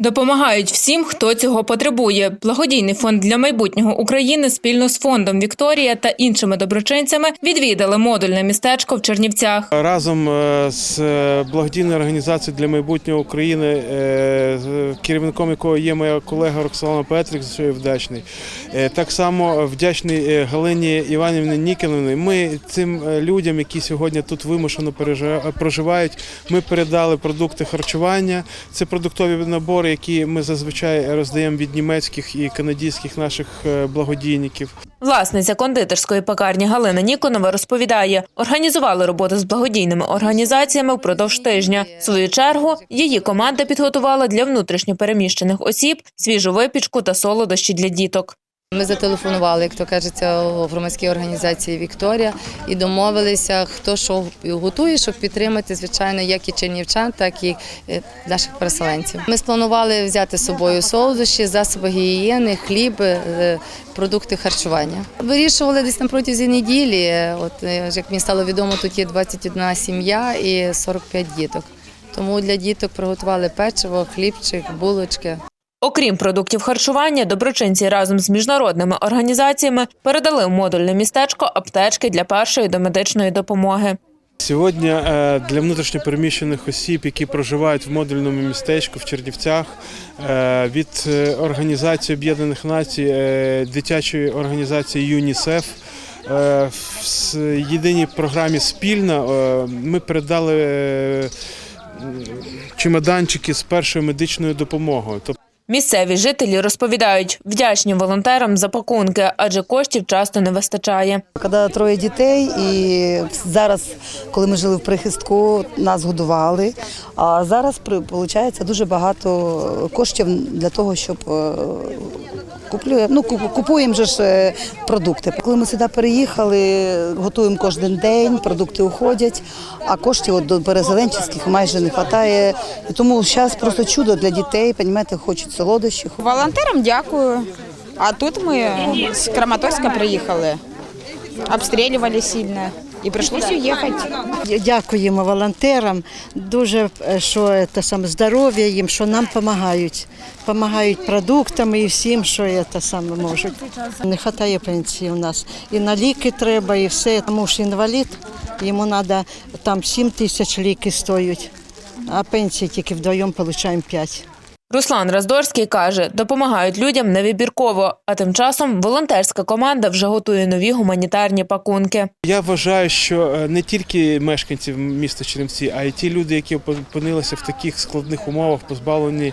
Допомагають всім, хто цього потребує. Благодійний фонд для майбутнього України спільно з фондом Вікторія та іншими доброчинцями відвідали модульне містечко в Чернівцях. Разом е, з е, благодійною організацією для майбутнього України, е, керівником якої є моя колега Роксолана Петрик, за що я вдячний. Так само вдячний Галині Іванівні Нікіновні. Ми цим людям, які сьогодні тут вимушено проживають, ми передали продукти харчування. Це продуктові набори, які ми зазвичай роздаємо від німецьких і канадійських наших е, благодійників. Власниця кондитерської пекарні Галина Ніконова розповідає, організували роботу з благодійними організаціями впродовж тижня. В свою чергу її команда підготувала для внутрішньопереміщених осіб свіжу випічку та солодощі для діток. Ми зателефонували, як то кажеться, у громадській організації Вікторія і домовилися, хто що готує, щоб підтримати, звичайно, як і чернівчан, так і е, наших переселенців. Ми спланували взяти з собою солодощі, засоби гігієни, хліб, е, продукти харчування. Вирішували десь на протязі неділі. е, От як мені стало відомо, тут є 21 сім'я і 45 діток. Тому для діток приготували печиво, хлібчик, булочки. Окрім продуктів харчування, доброчинці разом з міжнародними організаціями передали в модульне містечко аптечки для першої домедичної допомоги. Сьогодні е, для внутрішньопереміщених осіб, які проживають в модульному містечку в Чернівцях, е, від е, Організації Об'єднаних Націй, дитячої організації ЮНІСЕФ. В єдиній програмі спільна ми передали чемоданчики з першою медичною допомогою. Місцеві жителі розповідають, вдячні волонтерам за пакунки, адже коштів часто не вистачає. Коли троє дітей, і зараз, коли ми жили в прихистку, нас годували. А зараз виходить дуже багато коштів для того, щоб е, куплю, ну, купуємо же ж е, продукти. Коли ми сюди переїхали, готуємо кожен день, продукти уходять, а коштів от до переселенчих майже не вистачає. Тому зараз просто чудо для дітей, розумієте, хочуть солодощів. Волонтерам дякую. А тут ми з Краматорська приїхали, обстрілювали сильно і прийшлося їхати. Дякуємо волонтерам. Дуже е, що це саме здоров'я їм, що нам допомагають. Допомагають продуктами і всім, що це саме можуть. Не вистачає пенсії у нас. І на ліки треба, і все. Муж інвалід, йому треба там 7 тисяч ліки стоять, а пенсії тільки вдвоєм отримуємо 5. Руслан Раздорський каже, допомагають людям невибірково, а тим часом волонтерська команда вже готує нові гуманітарні пакунки. Я вважаю, що е, не тільки мешканців міста Черемці, а й ті люди, які опинилися в таких складних умовах, позбавлені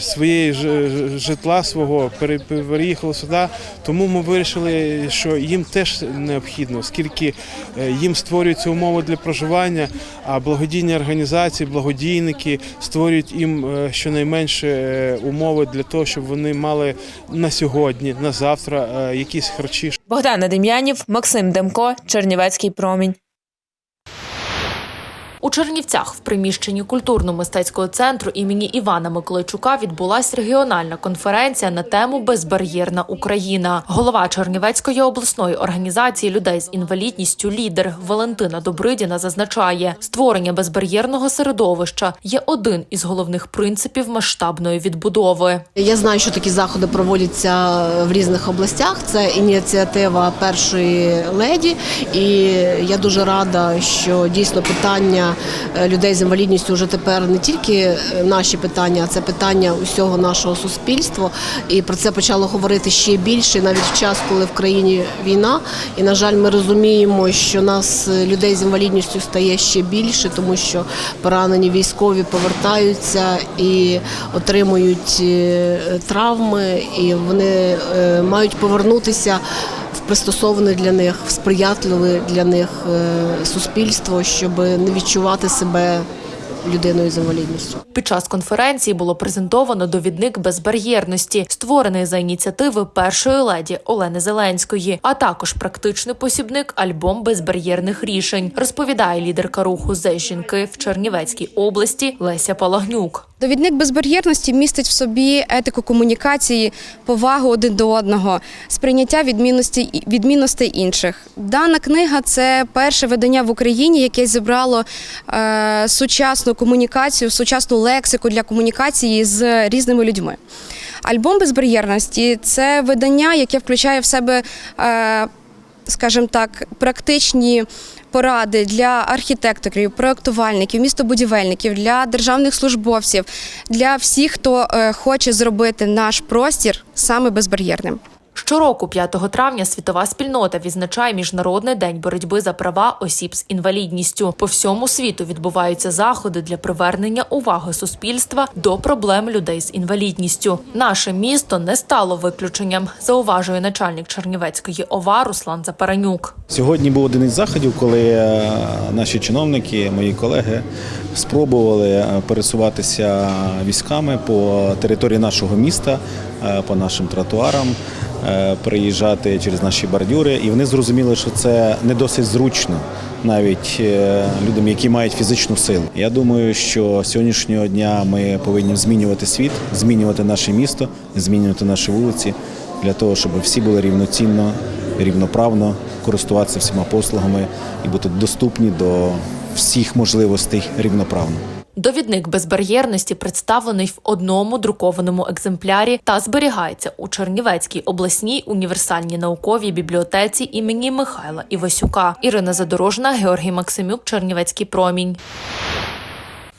своєї ж- ж- житла свого, пере- переїхали сюди. Тому ми вирішили, що їм теж необхідно, оскільки е, їм створюються умови для проживання, а благодійні організації, благодійники створюють їм е, щонайменше е, умови для того, щоб вони мали на сьогодні, на завтра е, якісь харчі, Богдана Дем'янів, Максим Демко, Чернівецький промінь. У Чернівцях в приміщенні культурно-мистецького центру імені Івана Миколайчука відбулася регіональна конференція на тему Безбар'єрна Україна. Голова Чернівецької обласної організації людей з інвалідністю лідер Валентина Добридіна зазначає, створення безбар'єрного середовища є один із головних принципів масштабної відбудови. Я знаю, що такі заходи проводяться в різних областях. Це ініціатива першої леді, і я дуже рада, що дійсно питання е, людей з інвалідністю вже тепер не тільки е, наші питання, а це питання усього нашого суспільства. І про це почало говорити ще більше, навіть в час, коли в країні війна. І на жаль, ми розуміємо, що нас е, людей з інвалідністю стає ще більше, тому що поранені військові повертаються і отримують травми, і вони мають повернутися пристосоване для них, сприятливе для них е, суспільство, щоб не відчувати себе людиною з інвалідністю. Під час конференції було презентовано довідник безбар'єрності, створений за ініціативи першої леді Олени Зеленської, а також практичний посібник альбом безбар'єрних рішень, розповідає лідерка руху «Зе жінки в Чернівецькій області Леся Палагнюк. Довідник безбар'єрності містить в собі етику комунікації, повагу один до одного, сприйняття відмінностей, відмінностей інших. Дана книга це перше видання в Україні, яке зібрало е, сучасну комунікацію, сучасну лексику для комунікації з різними людьми. Альбом безбар'єрності це видання, яке включає в себе, е, скажімо так, практичні поради для архітекторів, проектувальників, містобудівельників, для державних службовців, для всіх, хто е, хоче зробити наш простір саме безбар'єрним. Щороку, 5 травня, світова спільнота відзначає Міжнародний день боротьби за права осіб з інвалідністю. По всьому світу відбуваються заходи для привернення уваги суспільства до проблем людей з інвалідністю. Наше місто не стало виключенням, зауважує начальник Чернівецької ОВА Руслан Запаранюк. Сьогодні був один із заходів, коли е, наші чиновники, мої колеги, спробували е, пересуватися військами по території нашого міста, по нашим тротуарам, е, переїжджати через наші бордюри. І вони зрозуміли, що це не досить зручно навіть е, людям, які мають фізичну силу. Я думаю, що сьогоднішнього дня ми повинні змінювати світ, змінювати наше місто, змінювати наші вулиці для того, щоб всі були рівноцінно, рівноправно користуватися всіма послугами і бути доступні до всіх можливостей рівноправно. Довідник безбар'єрності представлений в одному друкованому екземплярі та зберігається у Чернівецькій обласній універсальній науковій бібліотеці імені Михайла Івасюка. Ірина Задорожна, Георгій Максимюк, Чернівецький промінь.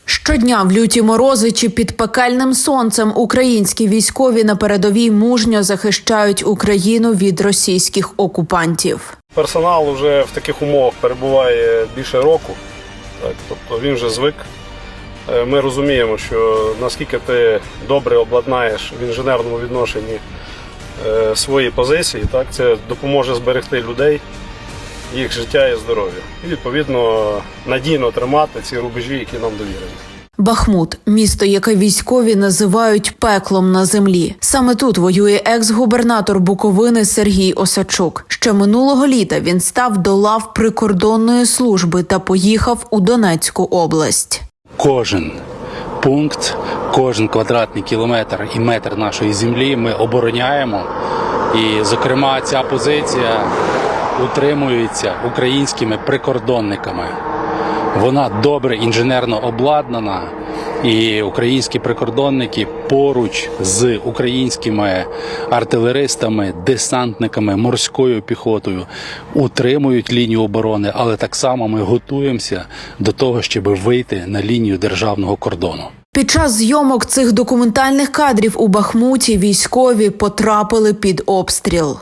Щодня в люті морози чи під пекельним сонцем українські військові на передовій мужньо захищають Україну від російських окупантів. Персонал вже в таких умовах перебуває більше року, так, тобто він вже звик. Е, Ми розуміємо, що наскільки ти добре обладнаєш в інженерному відношенні е, свої позиції, так, це допоможе зберегти людей, їх життя і здоров'я. І відповідно надійно тримати ці рубежі, які нам довірені. Бахмут місто, яке військові називають пеклом на землі. Саме тут воює екс-губернатор Буковини Сергій Осачук. Ще минулого літа він став до лав прикордонної служби та поїхав у Донецьку область. Кожен пункт, кожен квадратний кілометр і метр нашої землі ми обороняємо. І, зокрема, ця позиція утримується українськими прикордонниками. Вона добре інженерно обладнана, і українські прикордонники поруч з українськими артилеристами, десантниками, морською піхотою утримують лінію оборони, але так само ми готуємося до того, щоб вийти на лінію державного кордону. Під час зйомок цих документальних кадрів у Бахмуті військові потрапили під обстріл.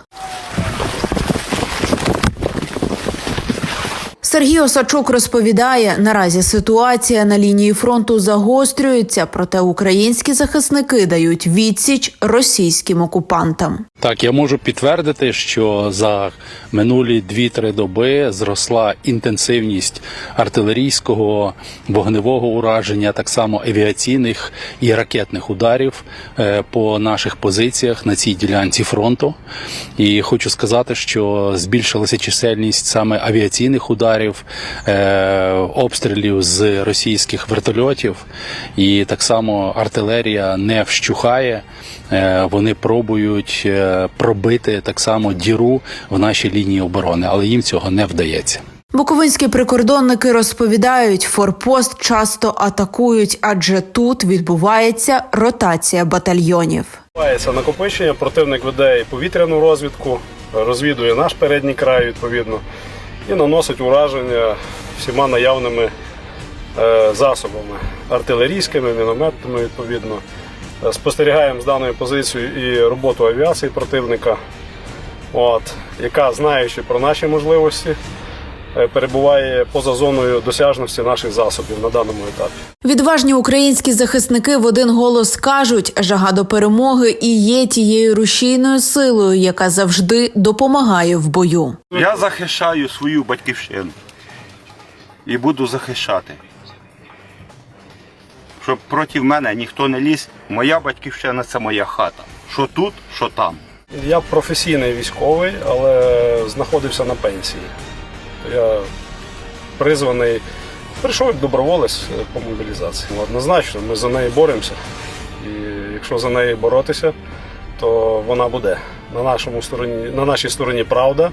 Сергій Осачук розповідає, наразі ситуація на лінії фронту загострюється, проте українські захисники дають відсіч російським окупантам. Так, я можу підтвердити, що за минулі 2-3 доби зросла інтенсивність артилерійського вогневого ураження, так само авіаційних і ракетних ударів е, по наших позиціях на цій ділянці фронту. І хочу сказати, що збільшилася чисельність саме авіаційних ударів, е, обстрілів з російських вертольотів, і так само артилерія не вщухає. Е, Вони пробують е, пробити так само діру в нашій лінії оборони, але їм цього не вдається. Буковинські прикордонники розповідають, форпост часто атакують, адже тут відбувається ротація батальйонів. Відбувається накопичення, противник веде повітряну розвідку, розвідує наш передній край відповідно і наносить ураження всіма наявними е, засобами артилерійськими, мінометними відповідно. Е, Спостерігаємо з даною позицією і роботу авіації противника, от, яка, знаючи про наші можливості, перебуває поза зоною досяжності наших засобів на даному етапі. Відважні українські захисники в один голос кажуть, жага до перемоги і є тією рушійною силою, яка завжди допомагає в бою. Я захищаю свою батьківщину і буду захищати. Щоб проти мене ніхто не ліз, моя батьківщина це моя хата. Що тут, що там. Я професійний військовий, але знаходився на пенсії. Призваний Прийшов як доброволець е, по мобілізації. Однозначно, ми за неї боремося. І якщо за неї боротися, то вона буде. На, нашому стороні, на нашій стороні правда.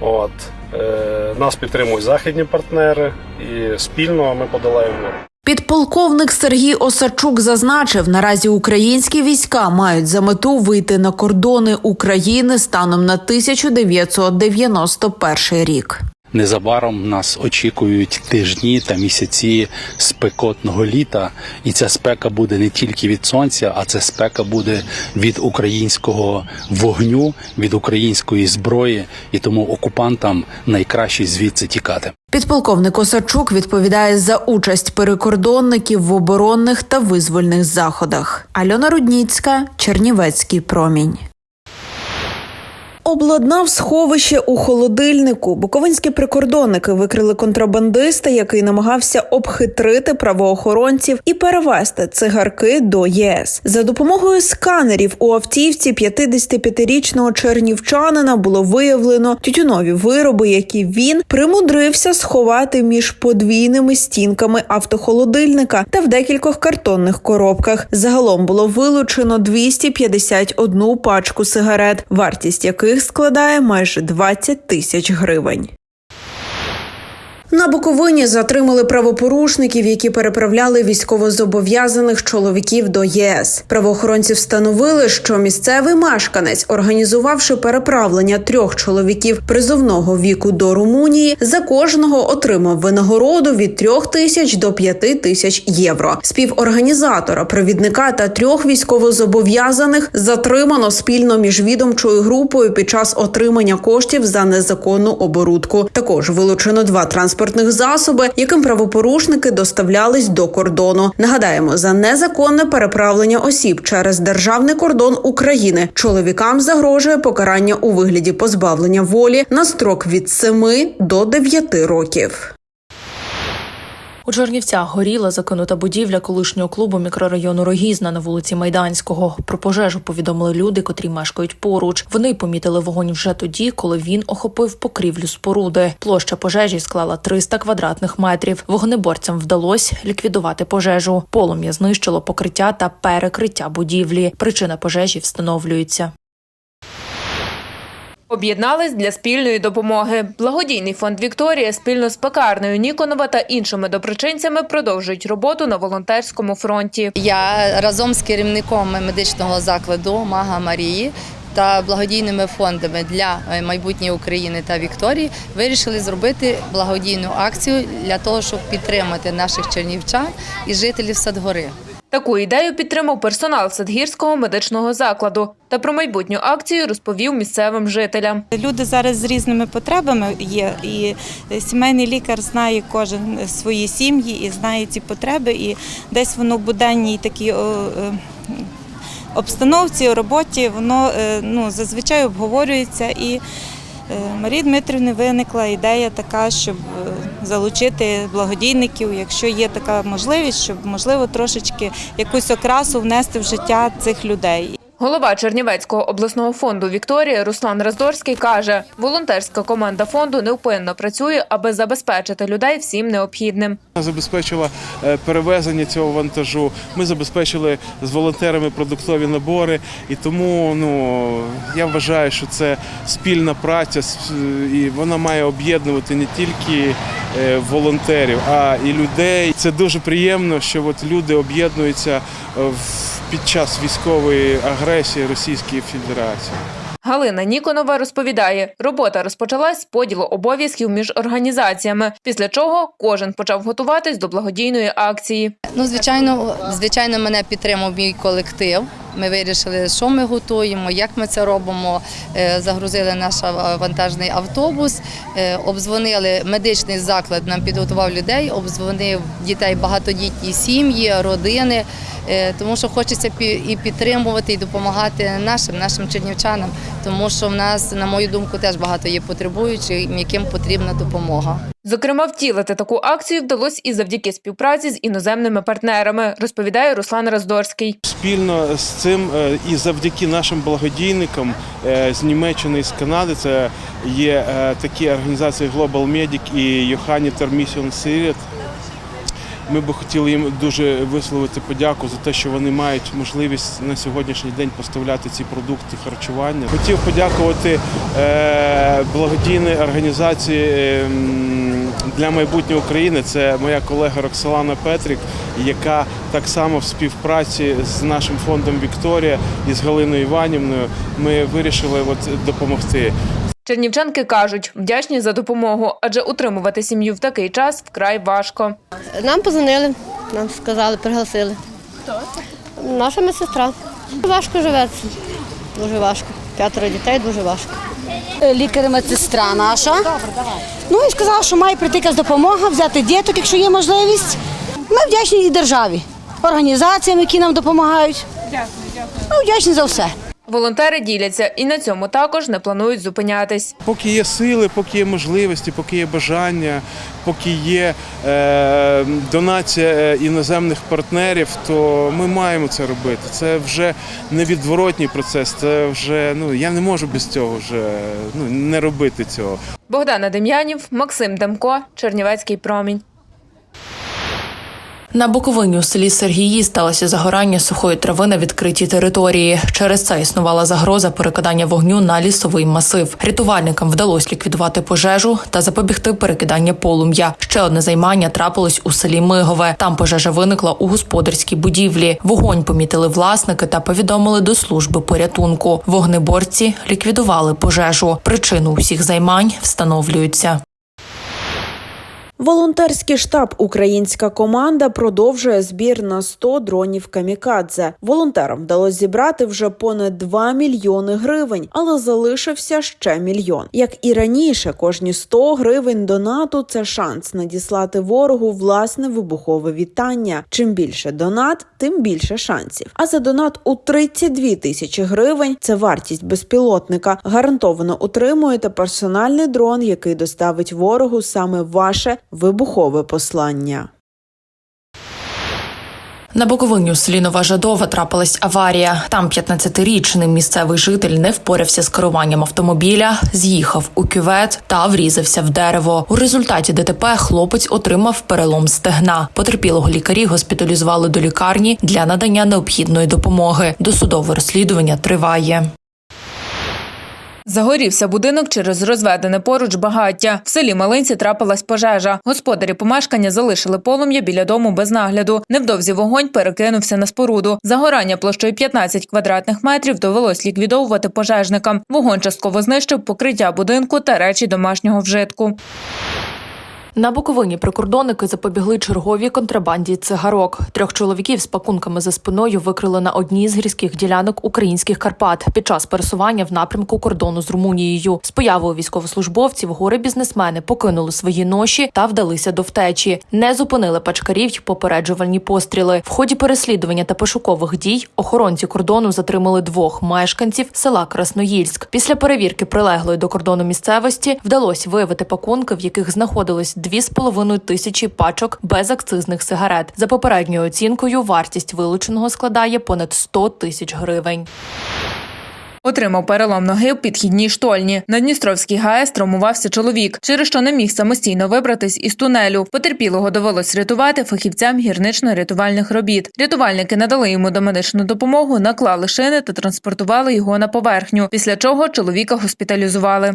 От, е, нас підтримують західні партнери, і спільно ми подолаємо. Підполковник Сергій Осадчук зазначив, наразі українські війська мають за мету вийти на кордони України станом на 1991 рік. Незабаром нас очікують тижні та місяці спекотного літа, і ця спека буде не тільки від сонця, а це спека буде від українського вогню, від української зброї, і тому окупантам найкраще звідси тікати. Підполковник Осадчук відповідає за участь перекордонників в оборонних та визвольних заходах. Альона Рудніцька, Чернівецький промінь. Обладнав сховище у холодильнику. Буковинські прикордонники викрили контрабандиста, який намагався обхитрити правоохоронців і перевезти цигарки до ЄС. За допомогою сканерів у автівці 55-річного чернівчанина було виявлено тютюнові вироби, які він примудрився сховати між подвійними стінками автохолодильника та в декількох картонних коробках. Загалом було вилучено 251 пачку сигарет, вартість яких складає майже 20 тисяч гривень. На Буковині затримали правопорушників, які переправляли військовозобов'язаних чоловіків до ЄС. Правоохоронці встановили, що місцевий мешканець, організувавши переправлення трьох чоловіків призовного віку до Румунії, за кожного отримав винагороду від трьох тисяч до п'яти тисяч євро. Співорганізатора, провідника та трьох військовозобов'язаних затримано спільно міжвідомчою групою під час отримання коштів за незаконну оборудку. Також вилучено два транспортних засоби, яким правопорушники доставлялись до кордону. Нагадаємо, за незаконне переправлення осіб через державний кордон України чоловікам загрожує покарання у вигляді позбавлення волі на строк від 7 до 9 років. У Чернівцях горіла закинута будівля колишнього клубу мікрорайону Рогізна на вулиці Майданського. Про пожежу повідомили люди, котрі мешкають поруч. Вони помітили вогонь вже тоді, коли він охопив покрівлю споруди. Площа пожежі склала 300 квадратних метрів. Вогнеборцям вдалося ліквідувати пожежу. Полум'я знищило покриття та перекриття будівлі. Причина пожежі встановлюється. Об'єднались для спільної допомоги. Благодійний фонд Вікторія спільно з пекарнею Ніконова та іншими доброчинцями продовжують роботу на волонтерському фронті. Я разом з керівником медичного закладу Мага Марії. Та благодійними фондами для е, майбутньої України та Вікторії вирішили зробити благодійну акцію для того, щоб підтримати наших чернівчан і жителів Садгори. Таку ідею підтримав персонал Садгірського медичного закладу. Та про майбутню акцію розповів місцевим жителям. Люди зараз з різними потребами є, і сімейний лікар знає кожен свої сім'ї і знає ці потреби. І десь воно в буденній такій е, обстановці, роботі, воно е, ну, зазвичай обговорюється. І Марії Дмитрівні виникла ідея така, щоб е, залучити благодійників, якщо є така можливість, щоб можливо трошечки якусь окрасу внести в життя цих людей. Голова Чернівецького обласного фонду Вікторія Руслан Раздорський каже, волонтерська команда фонду невпинно працює, аби забезпечити людей всім необхідним. Забезпечила е, перевезення цього вантажу. Ми забезпечили з волонтерами продуктові набори, і тому ну я вважаю, що це спільна праця, і вона має об'єднувати не тільки волонтерів, а і людей. Це дуже приємно, що от люди об'єднуються е, в- під час військової агресії Російської Федерації. Галина Ніконова розповідає, робота розпочалась з поділу обов'язків між організаціями, після чого кожен почав готуватись до благодійної акції. Ну, звичайно, звичайно, мене підтримав мій колектив. Ми вирішили, що ми готуємо, як ми це робимо. Е, Загрузили наш вантажний автобус, е, обдзвонили медичний заклад, нам підготував людей, обдзвонив дітей багатодітні сім'ї, родини. Е, Тому що хочеться і підтримувати, і допомагати нашим, нашим чернівчанам, тому що в нас, на мою думку, теж багато є потребуючих, яким потрібна допомога. Зокрема, втілити таку акцію вдалося і завдяки співпраці з іноземними партнерами, розповідає Руслан Раздорський. Спільно з цим е, і завдяки нашим благодійникам е, з Німеччини і з Канади це є е, такі організації Global Medic і Johanniter Mission Syriet. Ми би хотіли їм дуже висловити подяку за те, що вони мають можливість на сьогоднішній день поставляти ці продукти харчування. Хотів подякувати е, благодійній організації ем, для майбутнього України. Це моя колега Роксолана Петрик, яка так само в співпраці з нашим фондом Вікторія і з Галиною Іванівною ми вирішили от допомогти. Чернівчанки кажуть, вдячні за допомогу, адже утримувати сім'ю в такий час вкрай важко. Нам позвонили, нам сказали, пригласили. Хто? Наша медсестра. Важко живеться. Дуже важко. П'ятеро дітей дуже важко. Лікар-медсестра наша. Ну і сказала, що має прийти якась допомога, взяти діток, якщо є можливість. Ми вдячні і державі, організаціям, які нам допомагають. Дякую, дякую. Ми вдячні за все. Волонтери діляться і на цьому також не планують зупинятись. Поки є сили, поки є можливості, поки є бажання, поки є е, донація е, іноземних партнерів, то ми маємо це робити. Це вже невідворотній процес. Це вже ну я не можу без цього вже ну не робити цього. Богдана Дем'янів, Максим Демко, Чернівецький промінь. На Буковині у селі Сергії сталося загорання сухої трави на відкритій території. Через це існувала загроза перекидання вогню на лісовий масив. Рятувальникам вдалося ліквідувати пожежу та запобігти перекидання полум'я. Ще одне займання трапилось у селі Мигове. Там пожежа виникла у господарській будівлі. Вогонь помітили власники та повідомили до служби порятунку. Вогнеборці ліквідували пожежу. Причину усіх займань встановлюються. Волонтерський штаб Українська команда продовжує збір на 100 дронів камікадзе. Волонтерам вдалося зібрати вже понад 2 мільйони гривень, але залишився ще мільйон. Як і раніше, кожні 100 гривень донату це шанс надіслати ворогу власне вибухове вітання. Чим більше донат, тим більше шансів. А за донат у 32 тисячі гривень це вартість безпілотника. Гарантовано отримуєте персональний дрон, який доставить ворогу саме ваше вибухове послання. На Буковині у селі Нова Жадова трапилась аварія. Там 15-річний місцевий житель не впорався з керуванням автомобіля, з'їхав у кювет та врізався в дерево. У результаті ДТП хлопець отримав перелом стегна. Потерпілого лікарі госпіталізували до лікарні для надання необхідної допомоги. Досудове розслідування триває. Загорівся будинок через розведене поруч багаття. В селі Малинці трапилась пожежа. Господарі помешкання залишили полум'я біля дому без нагляду. Невдовзі вогонь перекинувся на споруду. Загорання площею 15 квадратних метрів довелось ліквідовувати пожежникам. Вогонь частково знищив покриття будинку та речі домашнього вжитку. На Буковині прикордонники запобігли черговій контрабанді цигарок. Трьох чоловіків з пакунками за спиною викрили на одній з гірських ділянок українських Карпат під час пересування в напрямку кордону з Румунією. З появою військовослужбовців гори бізнесмени покинули свої ноші та вдалися до втечі. Не зупинили пачкарів попереджувальні постріли. В ході переслідування та пошукових дій охоронці кордону затримали двох мешканців села Красноїльськ. Після перевірки прилеглої до кордону місцевості вдалося виявити пакунки, в яких знаходились 2,5 тисячі пачок безакцизних сигарет. За попередньою оцінкою, вартість вилученого складає понад 100 тисяч гривень. Отримав перелом ноги в підхідній штольні. На Дністровській ГАЕС травмувався чоловік, через що не міг самостійно вибратись із тунелю. Потерпілого довелось рятувати фахівцям гірнично-рятувальних робіт. Рятувальники надали йому домедичну допомогу, наклали шини та транспортували його на поверхню. Після чого чоловіка госпіталізували.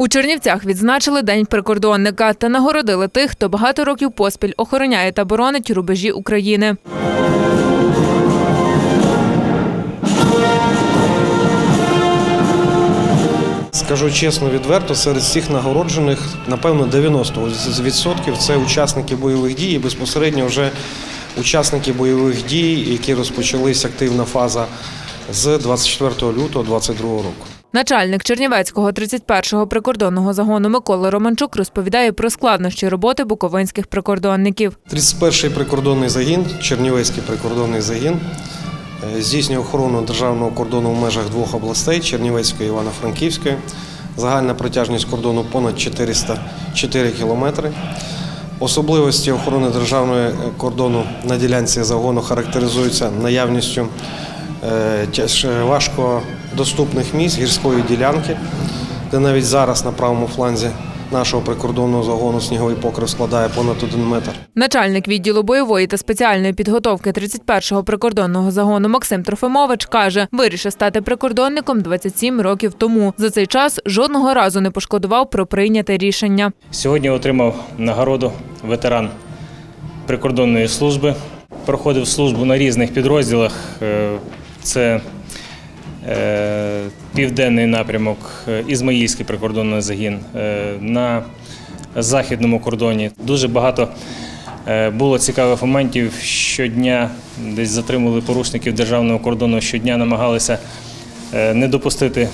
У Чернівцях відзначили День прикордонника та нагородили тих, хто багато років поспіль охороняє та боронить рубежі України. Скажу чесно, відверто, серед всіх нагороджених, напевно, 90% це учасники бойових дій і безпосередньо вже учасники бойових дій, які розпочалась активна фаза з 24 лютого 2022 року. Начальник Чернівецького 31-го прикордонного загону Микола Романчук розповідає про складнощі роботи буковинських прикордонників. 31-й прикордонний загін, Чернівецький прикордонний загін, е, здійснює охорону державного кордону в межах двох областей Чернівецької і Івано-Франківської. Загальна протяжність кордону понад 404 кілометри. Особливості охорони державного е, кордону на ділянці загону характеризуються наявністю е, важкодоступних місць гірської ділянки, де навіть зараз на правому фланзі нашого прикордонного загону сніговий покрив складає понад один метр. Начальник відділу бойової та спеціальної підготовки 31-го прикордонного загону Максим Трофимович каже, вирішив стати прикордонником 27 років тому. За цей час жодного разу не пошкодував про прийняте рішення. Сьогодні отримав нагороду ветеран прикордонної служби. Проходив службу на різних підрозділах. Е, Це південний напрямок, е, Ізмаїльський прикордонний загін е, на західному кордоні. Дуже багато е, було цікавих моментів. Щодня десь затримували порушників державного кордону, щодня намагалися е, не допустити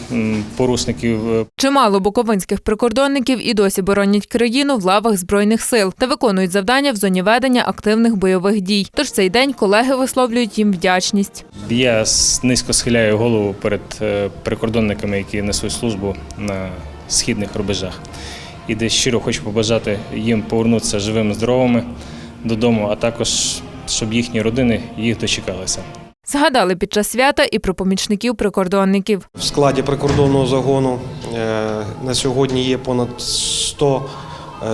порушників е, Чимало буковинських прикордонників і досі боронять країну в лавах збройних сил та виконують завдання в зоні ведення активних бойових дій. Тож цей день колеги висловлюють їм вдячність. Я низько схиляю голову перед е, прикордонниками, які несуть службу на східних рубежах. І десь щиро хочу побажати їм повернутися живими, здоровими додому, а також щоб їхні родини їх дочекалися. Згадали під час свята і про помічників прикордонників. В складі прикордонного загону е, на сьогодні є понад 100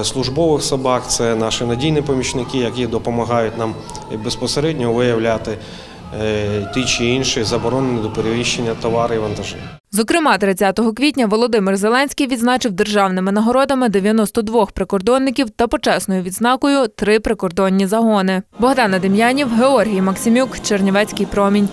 е, службових собак. Це наші надійні помічники, які допомагають нам безпосередньо виявляти е, ті чи інші заборонені до перевіщення товари і вантажі. Зокрема, 30 квітня Володимир Зеленський відзначив державними нагородами 92 прикордонників та почесною відзнакою три прикордонні загони. Богдана Дем'янів, Георгій Максимюк, Чернівецький промінь.